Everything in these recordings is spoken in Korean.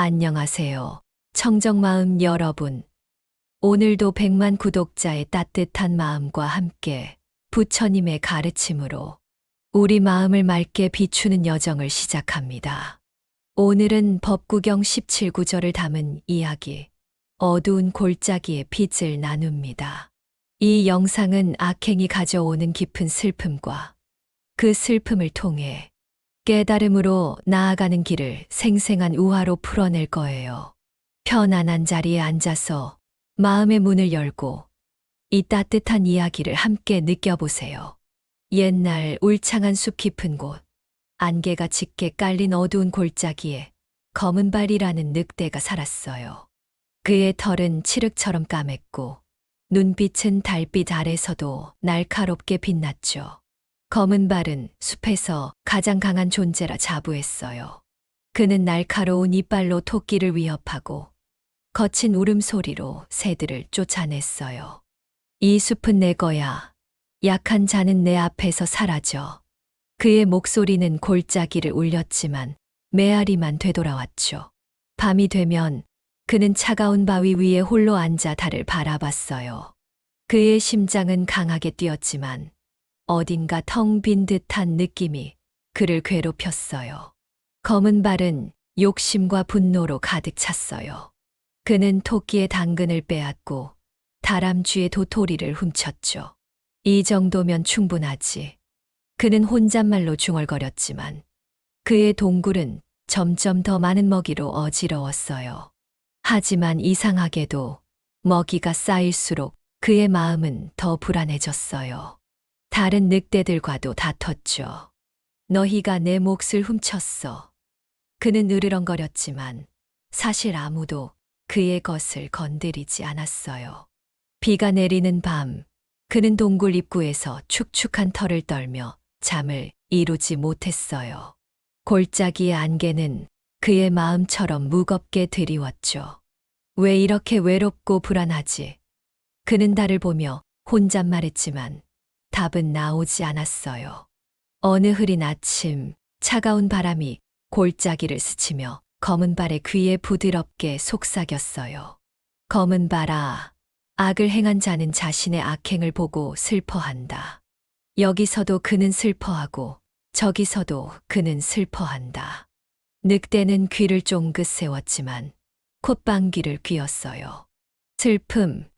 안녕하세요. 청정마음 여러분. 오늘도 100만 구독자의 따뜻한 마음과 함께 부처님의 가르침으로 우리 마음을 맑게 비추는 여정을 시작합니다. 오늘은 법구경 17구절을 담은 이야기, 어두운 골짜기의 빛을 나눕니다. 이 영상은 악행이 가져오는 깊은 슬픔과 그 슬픔을 통해 깨달음으로 나아가는 길을 생생한 우화로 풀어낼 거예요. 편안한 자리에 앉아서 마음의 문을 열고 이 따뜻한 이야기를 함께 느껴보세요. 옛날 울창한 숲 깊은 곳, 안개가 짙게 깔린 어두운 골짜기에 검은 발이라는 늑대가 살았어요. 그의 털은 칠흑처럼 까맸고 눈빛은 달빛 아래서도 날카롭게 빛났죠. 검은 발은 숲에서 가장 강한 존재라 자부했어요. 그는 날카로운 이빨로 토끼를 위협하고 거친 울음소리로 새들을 쫓아냈어요. 이 숲은 내 거야. 약한 자는 내 앞에서 사라져. 그의 목소리는 골짜기를 울렸지만 메아리만 되돌아왔죠. 밤이 되면 그는 차가운 바위 위에 홀로 앉아 달을 바라봤어요. 그의 심장은 강하게 뛰었지만 어딘가 텅 빈 듯한 느낌이 그를 괴롭혔어요. 검은 발은 욕심과 분노로 가득 찼어요. 그는 토끼의 당근을 빼앗고 다람쥐의 도토리를 훔쳤죠. 이 정도면 충분하지. 그는 혼잣말로 중얼거렸지만 그의 동굴은 점점 더 많은 먹이로 어지러웠어요. 하지만 이상하게도 먹이가 쌓일수록 그의 마음은 더 불안해졌어요. 다른 늑대들과도 다퉜죠. 너희가 내 몫을 훔쳤어. 그는 으르렁거렸지만 사실 아무도 그의 것을 건드리지 않았어요. 비가 내리는 밤, 그는 동굴 입구에서 축축한 털을 떨며 잠을 이루지 못했어요. 골짜기의 안개는 그의 마음처럼 무겁게 드리웠죠. 왜 이렇게 외롭고 불안하지? 그는 달을 보며 혼잣말했지만 답은 나오지 않았어요. 어느 흐린 아침, 차가운 바람이 골짜기를 스치며 검은 발의 귀에 부드럽게 속삭였어요. 검은 발아, 악을 행한 자는 자신의 악행을 보고 슬퍼한다. 여기서도 그는 슬퍼하고 저기서도 그는 슬퍼한다. 늑대는 귀를 쫑긋 세웠지만 콧방귀를 뀌었어요. 슬픔,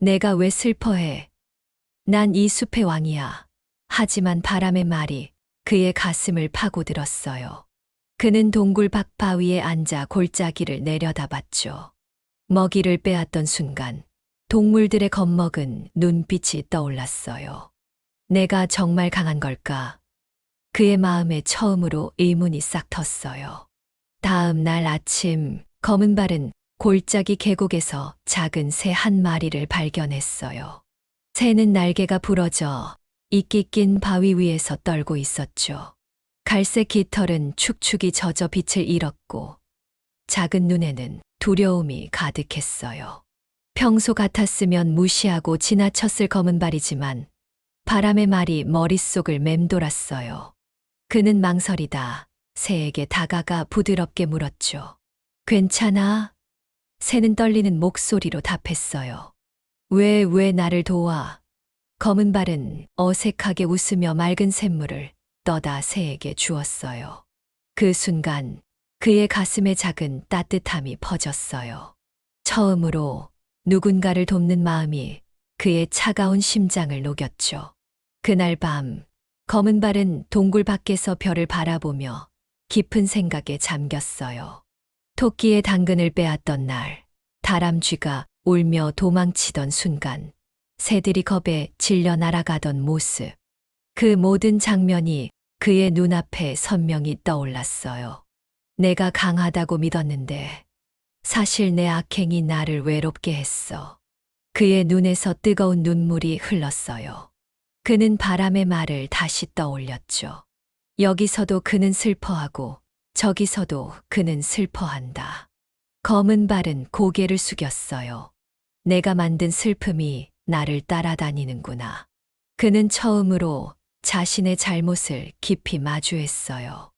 내가 왜 슬퍼해? 난 이 숲의 왕이야. 하지만 바람의 말이 그의 가슴을 파고들었어요. 그는 동굴 박바위에 앉아 골짜기를 내려다봤죠. 먹이를 빼앗던 순간 동물들의 겁먹은 눈빛이 떠올랐어요. 내가 정말 강한 걸까? 그의 마음에 처음으로 의문이 싹 텄어요. 다음 날 아침 검은 발은 골짜기 계곡에서 작은 새 한 마리를 발견했어요. 새는 날개가 부러져 이끼 낀 바위 위에서 떨고 있었죠. 갈색 깃털은 축축이 젖어 빛을 잃었고 작은 눈에는 두려움이 가득했어요. 평소 같았으면 무시하고 지나쳤을 검은 발이지만 바람의 말이 머릿속을 맴돌았어요. 그는 망설이다 새에게 다가가 부드럽게 물었죠. 괜찮아? 새는 떨리는 목소리로 답했어요. 왜, 왜 나를 도와? 검은 발은 어색하게 웃으며 맑은 샘물을 떠다 새에게 주었어요. 그 순간 그의 가슴에 작은 따뜻함이 퍼졌어요. 처음으로 누군가를 돕는 마음이 그의 차가운 심장을 녹였죠. 그날 밤 검은 발은 동굴 밖에서 별을 바라보며 깊은 생각에 잠겼어요. 토끼의 당근을 빼앗던 날, 다람쥐가 울며 도망치던 순간, 새들이 겁에 질려 날아가던 모습. 그 모든 장면이 그의 눈앞에 선명히 떠올랐어요. 내가 강하다고 믿었는데, 사실 내 악행이 나를 외롭게 했어. 그의 눈에서 뜨거운 눈물이 흘렀어요. 그는 바람의 말을 다시 떠올렸죠. 여기서도 그는 슬퍼하고 저기서도 그는 슬퍼한다. 검은 발은 고개를 숙였어요. 내가 만든 슬픔이 나를 따라다니는구나. 그는 처음으로 자신의 잘못을 깊이 마주했어요.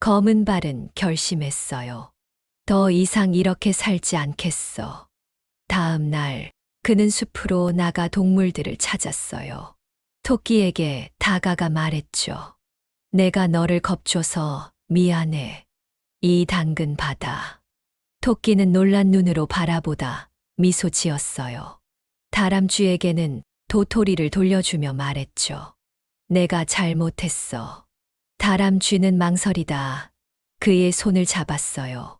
검은 발은 결심했어요. 더 이상 이렇게 살지 않겠어. 다음 날, 그는 숲으로 나가 동물들을 찾았어요. 토끼에게 다가가 말했죠. 내가 너를 겁줘서 미안해. 이 당근 받아. 토끼는 놀란 눈으로 바라보다 미소 지었어요. 다람쥐에게는 도토리를 돌려주며 말했죠. 내가 잘못했어. 다람쥐는 망설이다 그의 손을 잡았어요.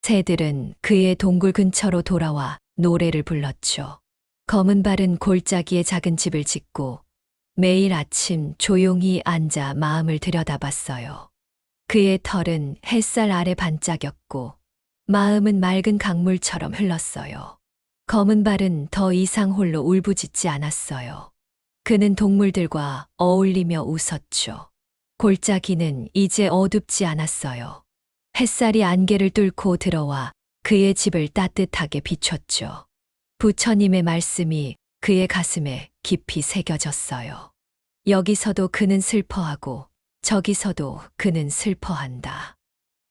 새들은 그의 동굴 근처로 돌아와 노래를 불렀죠. 검은 발은 골짜기에 작은 집을 짓고 매일 아침 조용히 앉아 마음을 들여다봤어요. 그의 털은 햇살 아래 반짝였고 마음은 맑은 강물처럼 흘렀어요. 검은 발은 더 이상 홀로 울부짖지 않았어요. 그는 동물들과 어울리며 웃었죠. 골짜기는 이제 어둡지 않았어요. 햇살이 안개를 뚫고 들어와 그의 집을 따뜻하게 비췄죠. 부처님의 말씀이 그의 가슴에 깊이 새겨졌어요. 여기서도 그는 슬퍼하고 저기서도 그는 슬퍼한다.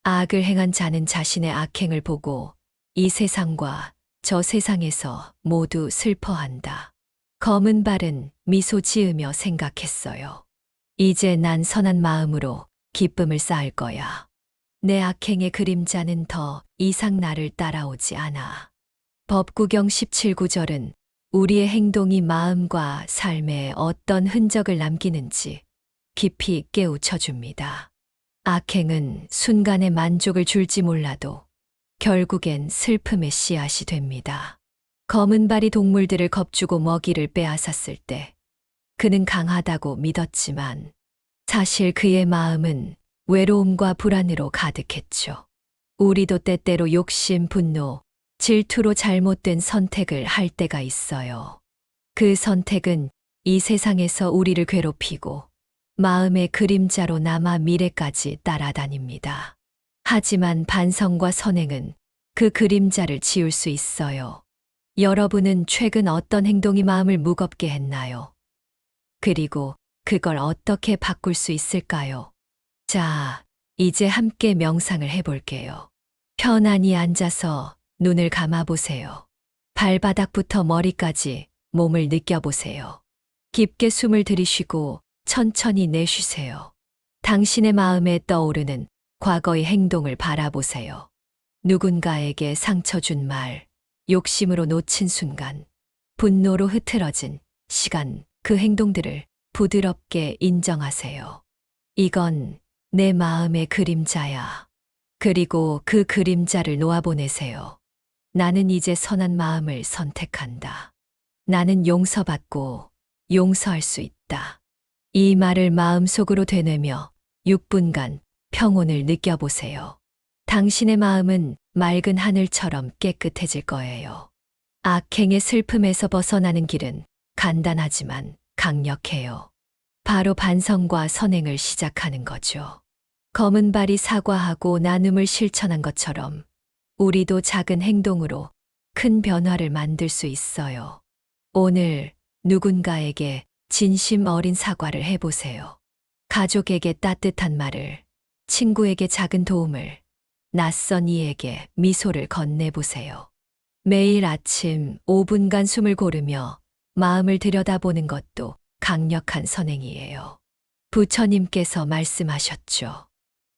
악을 행한 자는 자신의 악행을 보고 이 세상과 저 세상에서 모두 슬퍼한다. 검은 발은 미소 지으며 생각했어요. 이제 난 선한 마음으로 기쁨을 쌓을 거야. 내 악행의 그림자는 더 이상 나를 따라오지 않아. 법구경 17구절은 우리의 행동이 마음과 삶에 어떤 흔적을 남기는지 깊이 깨우쳐 줍니다. 악행은 순간의 만족을 줄지 몰라도 결국엔 슬픔의 씨앗이 됩니다. 검은 발이 동물들을 겁주고 먹이를 빼앗았을 때 그는 강하다고 믿었지만 사실 그의 마음은 외로움과 불안으로 가득했죠. 우리도 때때로 욕심, 분노, 질투로 잘못된 선택을 할 때가 있어요. 그 선택은 이 세상에서 우리를 괴롭히고 마음의 그림자로 남아 미래까지 따라다닙니다. 하지만 반성과 선행은 그 그림자를 지울 수 있어요. 여러분은 최근 어떤 행동이 마음을 무겁게 했나요? 그리고 그걸 어떻게 바꿀 수 있을까요? 자, 이제 함께 명상을 해볼게요. 편안히 앉아서 눈을 감아보세요. 발바닥부터 머리까지 몸을 느껴보세요. 깊게 숨을 들이쉬고 천천히 내쉬세요. 당신의 마음에 떠오르는 과거의 행동을 바라보세요. 누군가에게 상처 준 말, 욕심으로 놓친 순간, 분노로 흐트러진 시간, 그 행동들을 부드럽게 인정하세요. 이건 내 마음의 그림자야. 그리고 그 그림자를 놓아보내세요. 나는 이제 선한 마음을 선택한다. 나는 용서받고 용서할 수 있다. 이 말을 마음속으로 되뇌며 6분간 평온을 느껴보세요. 당신의 마음은 맑은 하늘처럼 깨끗해질 거예요. 악행의 슬픔에서 벗어나는 길은 간단하지만 강력해요. 바로 반성과 선행을 시작하는 거죠. 검은 발이 사과하고 나눔을 실천한 것처럼 우리도 작은 행동으로 큰 변화를 만들 수 있어요. 오늘 누군가에게 진심 어린 사과를 해보세요. 가족에게 따뜻한 말을, 친구에게 작은 도움을, 낯선 이에게 미소를 건네보세요. 매일 아침 5분간 숨을 고르며 마음을 들여다보는 것도 강력한 선행이에요. 부처님께서 말씀하셨죠.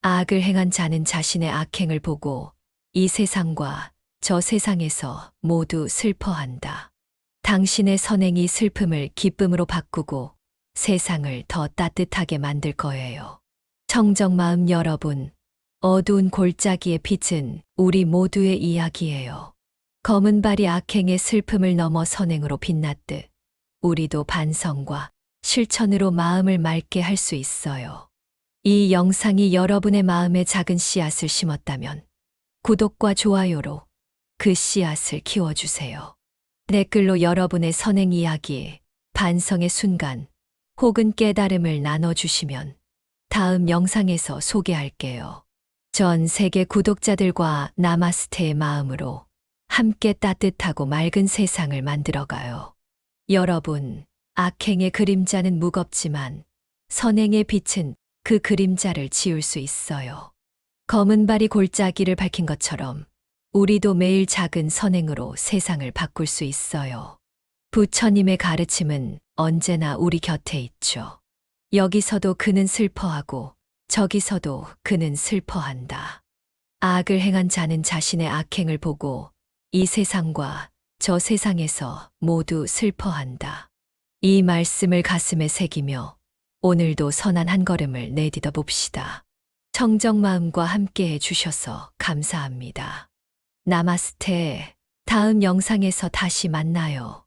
악을 행한 자는 자신의 악행을 보고 이 세상과 저 세상에서 모두 슬퍼한다. 당신의 선행이 슬픔을 기쁨으로 바꾸고 세상을 더 따뜻하게 만들 거예요. 청정 마음 여러분, 어두운 골짜기의 빛은 우리 모두의 이야기예요. 검은 발이 악행의 슬픔을 넘어 선행으로 빛났듯 우리도 반성과 실천으로 마음을 맑게 할 수 있어요. 이 영상이 여러분의 마음에 작은 씨앗을 심었다면 구독과 좋아요로 그 씨앗을 키워주세요. 댓글로 여러분의 선행 이야기, 반성의 순간 혹은 깨달음을 나눠주시면 다음 영상에서 소개할게요. 전 세계 구독자들과 나마스테의 마음으로 함께 따뜻하고 맑은 세상을 만들어가요. 여러분, 악행의 그림자는 무겁지만 선행의 빛은 그 그림자를 지울 수 있어요. 검은 발이 골짜기를 밝힌 것처럼 우리도 매일 작은 선행으로 세상을 바꿀 수 있어요. 부처님의 가르침은 언제나 우리 곁에 있죠. 여기서도 그는 슬퍼하고 저기서도 그는 슬퍼한다. 악을 행한 자는 자신의 악행을 보고 이 세상과 저 세상에서 모두 슬퍼한다. 이 말씀을 가슴에 새기며 오늘도 선한 한 걸음을 내디뎌 봅시다. 청정 마음과 함께 해 주셔서 감사합니다. 나마스테. 다음 영상에서 다시 만나요.